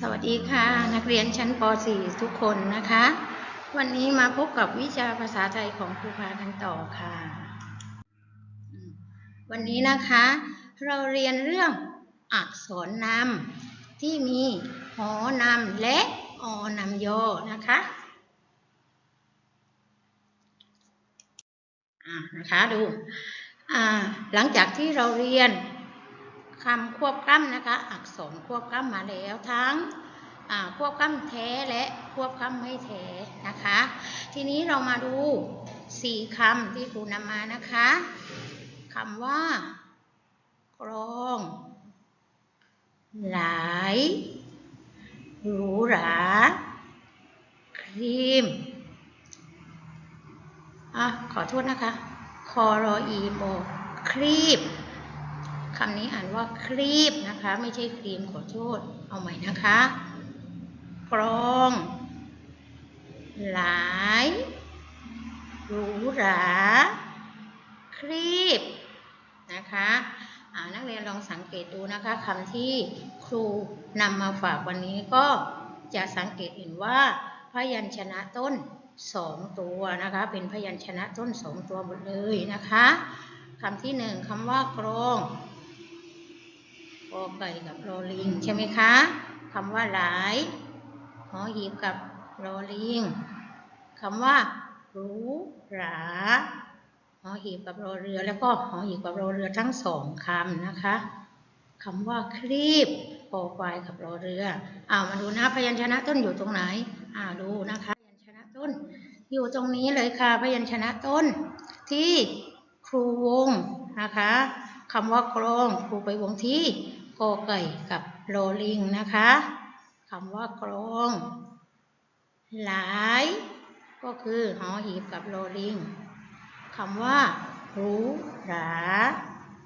สวัสดีค่ะ นักเรียนชั้นป .4 ทุกคนนะคะ วันนี้มาพบกับวิชาภาษาไทยของครูพากันต่อค่ะ วันนี้นะคะ เราเรียนเรื่องอักษรนำที่มีหอนำและอนำโยนะคะอ่านะคะดูอ่าหลังจากที่เราเรียน คำควบกล้ำนะคะ อักษรควบกล้ำมาแล้วทั้งควบกล้ำแท้และควบกล้ำไม่แท้นะคะ ทีนี้เรามาดูสี่คำที่ครูนำมานะคะคำว่า กรอง หลายหรูหรา ครีมอะขอโทษนะคะ คอรออีโมครีบ คำนี้อ่านว่าครีบนะคะ ไม่ใช่ครีมขอโทษ เอาใหม่นะคะกรอง หลายหรูหราครีบนะคะอานักเรียนลองสังเกตดูนะคะคำที่ครูนำมาฝากวันนี้ก็จะสังเกตเห็นว่า พยัญชนะต้นสองตัวนะคะ เป็นพยัญชนะต้นสองตัวหมดเลยนะคะคำที่หนึ่งคำว่ากรอง อไก่กับรอลิง ใช่ไหมคะคำว่าหลายหอหีบกับรอลิงคำว่ารู้หราหอหีบกับรอเรือ แล้วก็หอหีบกับรอเรือทั้งสองคำนะคะคำว่าครีบกอควายกับรอเรืออ่ามาดูนะพยัญชนะต้นอยู่ตรงไหนอ่าดูนะคะพยัญชนะต้น อยู่ตรงนี้เลยค่ะพยัญชนะต้น ที่ครูวงนะคะคำว่ากรองครูไปวงที่ กอไก่กับโรลิงนะคะคำว่ากรองหลาย ก็คือหอหีบกับโรลิงคำว่ารู้หรา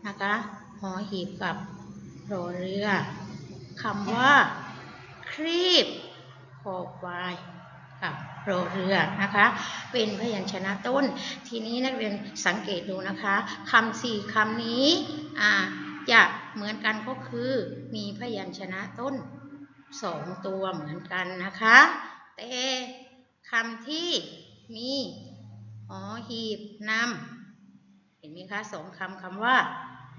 นะคะหอหีบกับโรเรือคำว่าครีบคอควายกับโรเรือนะคะ เป็นพยัญชนะต้น ทีนี้นักเรียนสังเกตดูนะคะคำสี่คำนี้อ่า จะเหมือนกันก็คือมีพยัญชนะต้นสองตัวเหมือนกันนะคะ แต่คำที่มีหอหีบนำเห็นไหมคะสองคำคำว่า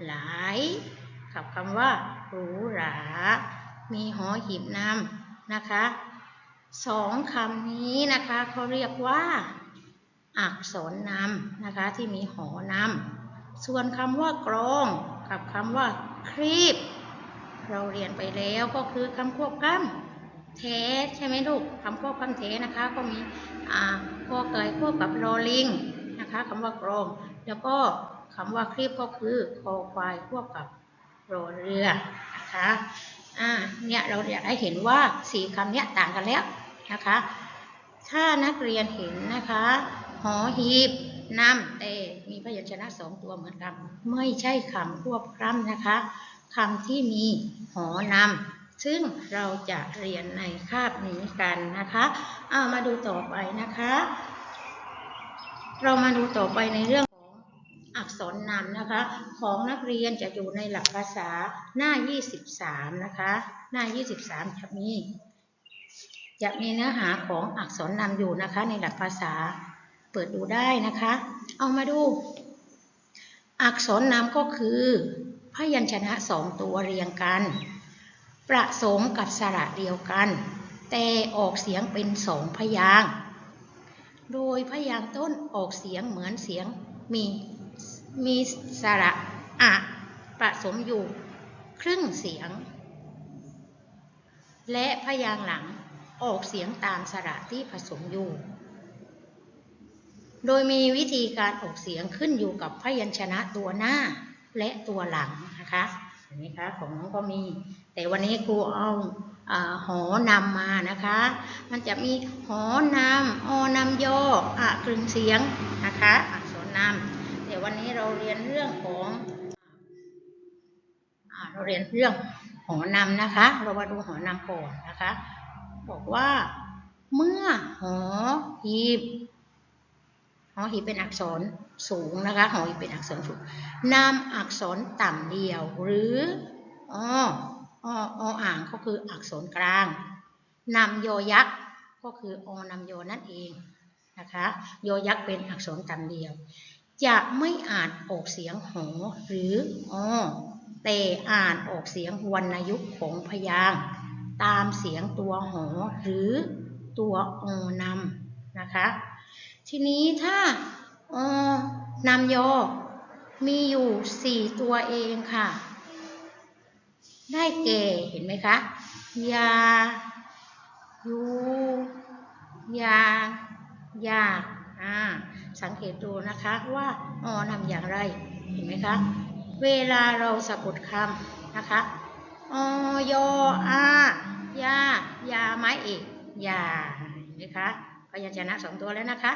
หลายกับคำว่าหรูหรา มีหอหีบนำนะคะสองคำนี้นะคะเขาเรียกว่า อักษรนำนะคะที่มีหอนำส่วนคำว่ากรอง กับคำว่าครีบ เราเรียนไปแล้วก็คือคำควบกล้ำแท้ใช่ไหมลูกคำควบกล้ำแท้นะคะ ก็มีอ่าข้อเกยควบกับโรลิงนะคะคำว่ากรองแล้วก็คำว่าครีบก็คือคอควายควบกับโรเรือนะคะอ่าเนี่ยเราอยากให้เห็นว่าสี่คำเนี้ยต่างกันแล้วนะคะ ถ้านักเรียนเห็นนะคะ หอหีบ นำแต่มีพยัญชนะสองตัวเหมือนกัน ไม่ใช่คำควบกล้ำนะคะคำที่มีหอนำซึ่งเราจะเรียนในคาบนี้กันนะคะเอามาดูต่อไปนะคะ เรามาดูต่อไปในเรื่องของอักษรนำนะคะ ของนักเรียนจะอยู่ในหลักภาษาหน้า 23 นะคะ หน้า 23 จะมีจะมีเนื้อหาของอักษรนำอยู่นะคะในหลักภาษา เปิดดูได้นะคะ เอามาดู อักษรนำก็คือพยัญชนะสองตัวเรียงกัน ประสมกับสระเดียวกัน แต่ออกเสียงเป็นสองพยางโดยพยางต้นออกเสียงเหมือนเสียงมีมีสระอะผสมอยู่ครึ่งเสียง และพยางหลังออกเสียงตามสระที่ผสมอยู่ โดยมีวิธีการออกเสียงขึ้นอยู่กับพยัญชนะตัวหน้าและตัวหลังนะคะเห็นไหมคะของน้องก็มี แต่วันนี้ครูเอาหอนำมานะคะ มันจะมีหอนำอนำยออะกลึงเสียงนะคะอักษรนำแต่วันนี้เราเรียนเรื่องของอเราเรียนเรื่องหอนำนะคะ เรามาดูหอนำก่อนนะคะ บอกว่า เมื่อหอหีบ อหีเป็นอักษรสูงนะคะหอหีเป็นอักษรสูงนำอักษรต่ำเดียว หรืออ้ออ้ออ่างก็คืออักษรกลางนำโยยักษ์ก็คืออนำโยนั่นเองนะคะโยยักษ์เป็นอักษรต่ำเดียว จะไม่อ่านออกเสียงหอหรืออแต่อ่านออกเสียงวรรณยุกต์ของพยางตามเสียงตัวหอหรือตัวอนำนะคะ ทีนี้ถ้าอนำโยมีอยู่สี่ตัวเองค่ะ ได้แก่เห็นไหมคะ ยา ยู ยา ยา อ่า สังเกตดูนะคะว่าออนำอย่างไร เห็นไหมคะ เวลาเราสะกดคำนะคะออยอายา ยาไม้เอกยา เห็นไหมคะ พยัญชนะสองตัวแล้วนะคะ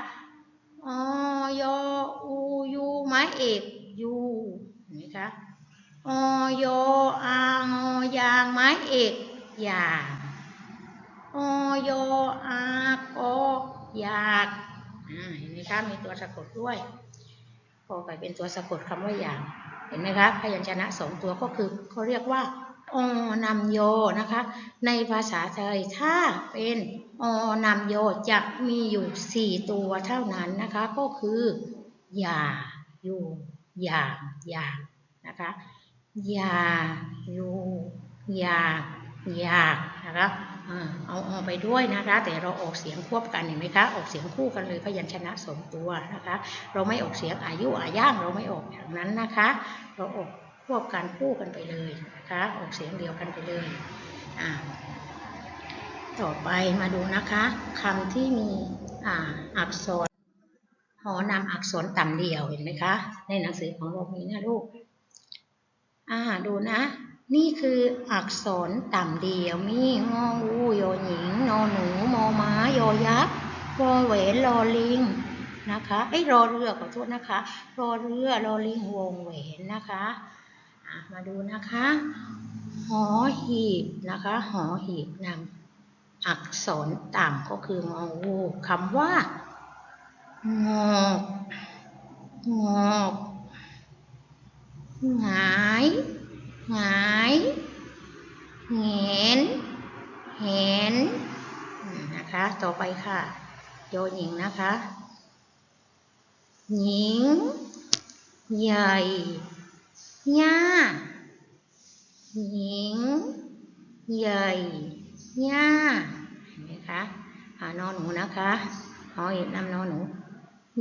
อยอูยูไม้เอกยูเห็นไหมคะอยอางอยางไม้เอกยางอยอากอยากเห็นไหมคะมีตัวสะกดด้วยพอไปเป็นตัวสะกดคำว่าอย่าง เห็นไหมคะพยัญชนะสองตัวก็คือเขาเรียกว่า อนำโยนะคะ ในภาษาไทยถ้าเป็นอนำโยจะมีอยู่สี่ตัวเท่านั้นนะคะ ก็คือ อย่าอยู่อย่างอย่างนะคะ อย่าอยู่อย่าอยากนะคะเอาออกไปด้วยนะคะ แต่เราออกเสียงควบกันเห็นไหมคะ ออกเสียงคู่กันเลยพยัญชนะสองตัวนะคะ เราไม่ออกเสียงอายุอาย่างเราไม่ออกอย่างนั้นนะคะ เราออก ควบกันคู่กันไปเลยนะคะออกเสียงเดียวกันไปเลยอ่าต่อไปมาดูนะคะคำที่มีอ่าอักษรหอนำอักษรต่ำเดียวเห็นไหมคะ ในหนังสือของเรามีนะลูกอ่าดูนะ นี่คืออักษรต่ำเดียว มีงองูโยหญิงนอหนูมอม้ายอยักษ์วอเหวนลอลิงนะคะไอ้รอเรือขอโทษนะคะ รอเรือรอลิงวงเหวนนะคะ มาดูนะคะ หอหีบนะคะ หอหีบนำอักษรต่ำก็คืององูคำว่างอกงอกหงายหงายเห็นเห็นนะคะ ต่อไปค่ะ โยหญิงนะคะ หญิง ใหญ่ ย่าหญิงใหญ่ย่าเห็นไหมคะหานอนหนูนะคะหอเห็นนำนอนหนู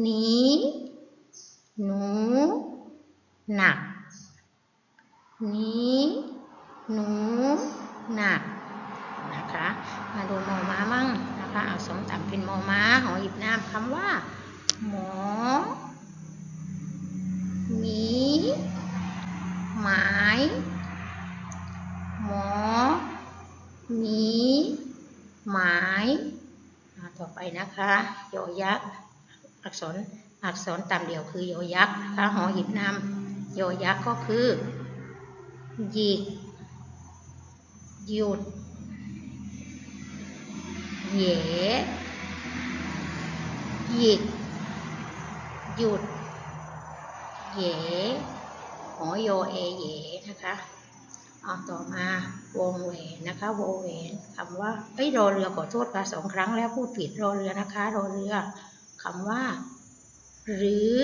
หนีหนูหนักหนีหนูหนักนะคะ มาดูมอม้ามั่งนะคะเอาสองต่ำเป็นมอม้าหอหยิบน้ำคำว่า หมอหมี หมาย หมอมี หมายต่อไปนะคะโยยักษ์อักษรอักษรต่ำเดียวคือโยยักษ์นะคะหอหยิบนำโยยักษ์ก็คือหยิกหยุดเหยหยิกหยุดเหย หอโยเอเยนะคะเอาต่อมาวงเวนนะคะวงเวนคำว่าเอ้ยรอเรือขอโทษค่ะสองครั้งแล้วพูดผิดรอเรือนะคะรอเรือคำว่า หรือ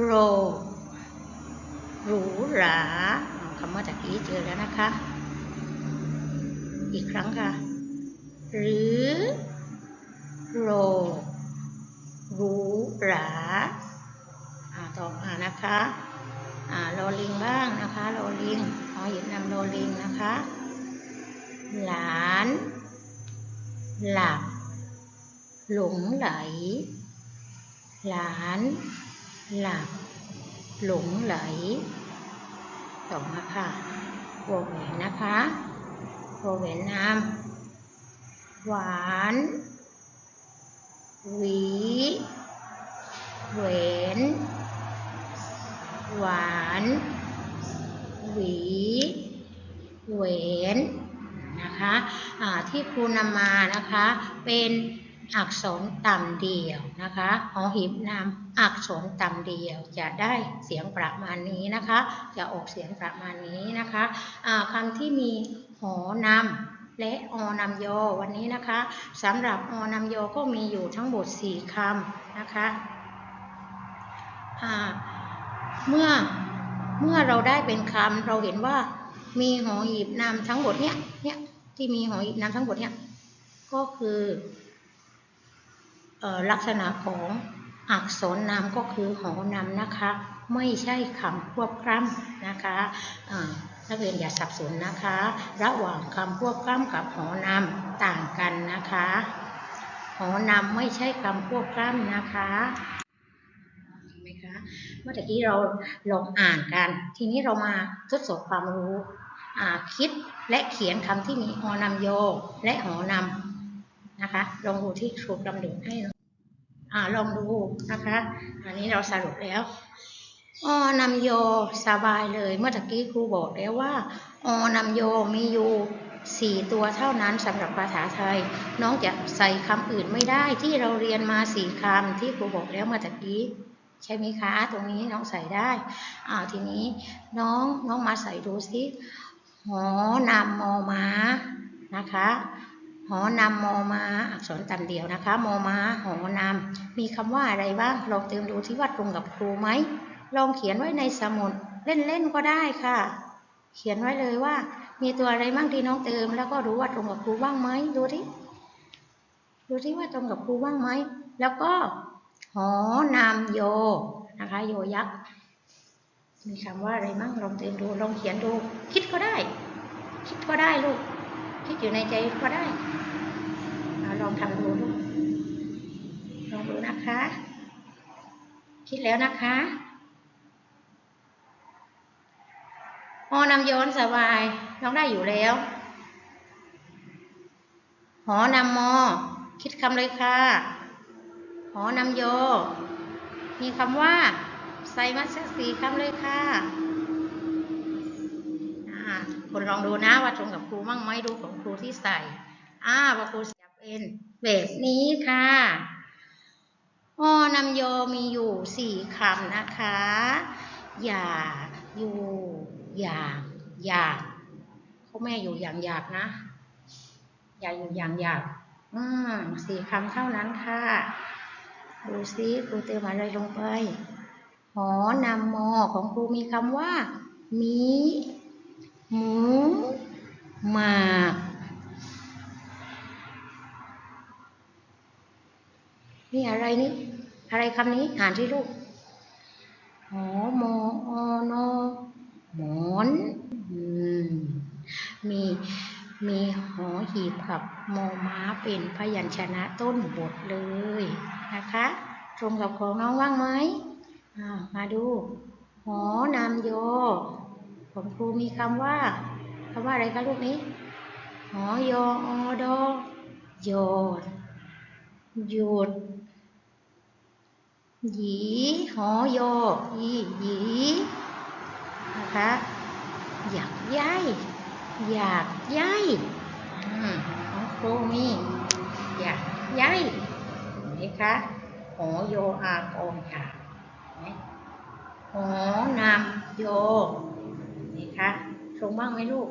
โรหรูหราคำว่าตะกี้เจอแล้วนะคะ อีกครั้งค่ะ หรือโรหรูหรา ต่อมานะคะโรลิงบ้างนะคะโรลิงขอหยิบนำโรลิงนะคะ หลาน หลับ หลงไหล หลาน หลับ หลงไหลต่อมาค่ะโวเวนนะคะโวเวนน้ำหวานหวีเวน หวาน หวี เหวนนะคะะที่ครูนำมานะคะเป็นอักษรต่ำเดียวนะคะหอหีบนามอักษรต่ำเดียวจะได้เสียงประมาณนี้นะคะ จะออกเสียงประมาณนี้นะคะอ่าคำที่มีหอนำและอนำโยวันนี้นะคะสำหรับอนำโยก็มีอยู่ทั้งหมด 4คำนะคะอ่า เมื่อเมื่อเราได้เป็นคำเราเห็นว่ามีหอหีบนามทั้งหมดเนี้ยเนี้ยที่มีหอหีบนามทั้งหมดเนี้ยก็คือเอ่อลักษณะของอักษรนามก็คือหอนำนะคะ ไม่ใช่คำควบกล้ำนะคะอ่านักเรียนอย่าสับสนนะคะ ระหว่างคำควบกล้ำกับหอนำต่างกันนะคะ หอนำไม่ใช่คำควบกล้ำนะคะ เมื่อกี้เราลองอ่านกัน ทีนี้เรามาทดสอบความรู้อ่าคิดและเขียนคำที่มีอนำโย และหอนำนะคะ ลองดูที่ครูกำหนดให้อ่าลองดูนะคะอันนี้เราสรุปแล้วอนำโยสบายเลย เมื่อตะกี้ครูบอกแล้วว่าอนำโยมีอยู่สี่ตัวเท่านั้นสำหรับภาษาไทย น้องจะใส่คำอื่นไม่ได้ที่เราเรียนมาสี่คำที่ครูบอกแล้วเมื่อตะกี้ ใช่ไหมคะ ตรงนี้น้องใส่ได้อ่าทีนี้น้องน้องมาใส่ดูสิหอนำมอมานะคะหอนำมอมาอักษรต่ำเดียวนะคะมอมาหอนำมีคำว่าอะไรบ้างลองเติมดูที่ว่าตรงกับครูไหมลองเขียนไว้ในสมุดเล่นๆก็ได้ค่ะ เขียนไว้เลยว่า มีตัวอะไรบ้างที่น้องเติม แล้วก็ดูว่าตรงกับครูบ้างไหมดูที่ดูที่ว่าตรงกับครูบ้างไหมแล้วก็ หอนามโยนะคะ โยยักษ์ มีคำว่าอะไรมั่งลองเติมดู ลองเขียนดู คิดก็ได้ คิดก็ได้ลูก คิดอยู่ในใจก็ได้เอาลองทำดูลูก ลองดูนะคะ คิดแล้วนะคะหอนำโยนสบายน้องได้อยู่แล้วหอนำมอ คิดคำเลยค่ะ หอนำโย มีคำว่าใส่มาสักสี่คำเลยค่ะอ่าคนลองดูนะว่าตรงกับครูมั่งไหมดูของครูที่ใส่อ่าว่าครูจับเป็นแบบนี้ค่ะหอนำโยมีอยู่สี่คำนะคะ อย่าอยู่อยากอยากเขาแม่อยู่อย่างอยากนะ อย่าอยู่อย่างอยากอืมสี่คำเท่านั้นค่ะ ดูซิครูเติมอะไรลงไป หอนำมอของครูมีคำว่า มี หมูหมากนี่อะไรนี่ อะไรคำนี้อ่านที่ลูกหอมออนอหมอนอมมี มีห หีบกับโมม้าเป็นพยัญชนะต้นบทเลยนะคะตรงกับของน้องว่างไหมมาดูหอนามโย ของครูมีคำว่าคำว่าอะไรคะลูกนี้ หอยออดอโยดหยุดหยีหอยอยีหยีนะคะอยากย้ายอยากย้าย ของครูมีอยากย้ายเห็นไหมคะหอโยอากองค่ะเห็นไหมหอนำโยนไหมคะตรงบ้างไหมลูก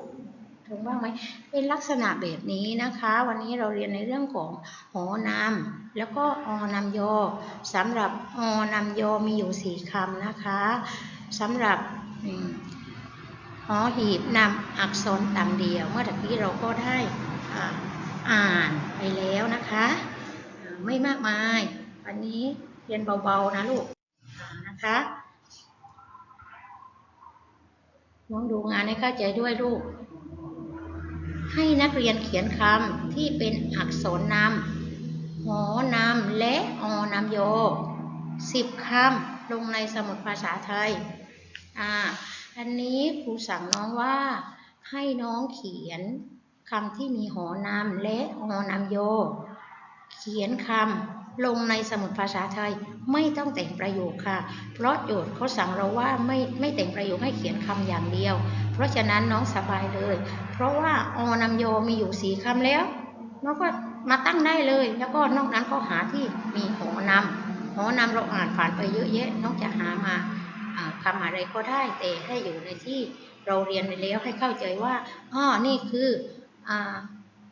ตรงบ้างไหมเป็นลักษณะแบบนี้นะคะ วันนี้เราเรียนในเรื่องของหอนำแล้วก็อนำโยสำหรับอนำโยมีอยู่สี่คำนะคะสำหรับหอหีบนำอักษรต่ำเดียว เมื่อตะกี้เราก็ได้ อ่านไปแล้วนะคะ ไม่มากมาย วันนี้เรียนเบาๆนะลูกนะคะน้องดูงานให้เข้าใจด้วยลูก ให้นักเรียนเขียนคำที่เป็นอักษรนำหอนำและอนำโยสิบคำลงในสมุดภาษาไทย อ่า อันนี้ครูสั่งน้องว่าให้น้องเขียน คำที่มีหอนำและหอนำโย เขียนคำลงในสมุดภาษาไทยไม่ต้องแต่งประโยคค่ะ เพราะโจทย์เขาสั่งเราว่าไม่ไม่แต่งประโยคให้เขียนคำอย่างเดียว เพราะฉะนั้นน้องสบายเลย เพราะว่าอนำโยมีอยู่สี่คำแล้วน้องก็มาตั้งได้เลย แล้วก็นอกนั้นก็หาที่มีหอนำหอนำเราอ่านผ่านไปเยอะแยะน้อกจากหามาอ่าคำอะไรก็ได้แต่ให้อยู่ในที่เราเรียนไปแล้วให้เข้าใจว่าอ๋อนี่คือ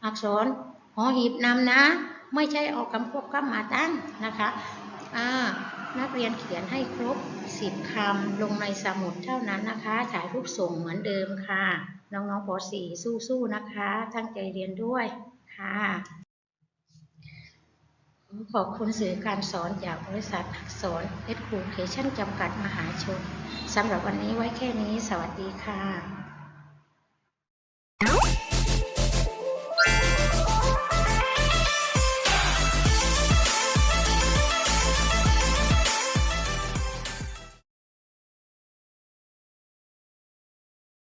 อักษรหอหีบนำนะ ไม่ใช่เอาคำควบกล้ำมาตั้งนะคะนักเรียนเขียนให้ครบสิบคำลงในสมุดเท่านั้นนะคะถ่ายรูปส่งเหมือนเดิมค่ะ น้องๆป .4 สู้ๆนะคะ ตั้งใจเรียนด้วยค่ะ ขอบคุณสื่อการสอนจากบริษัทอักษร Education จำกัดมหาชนสำหรับวันนี้ไว้แค่นี้ สวัสดีค่ะ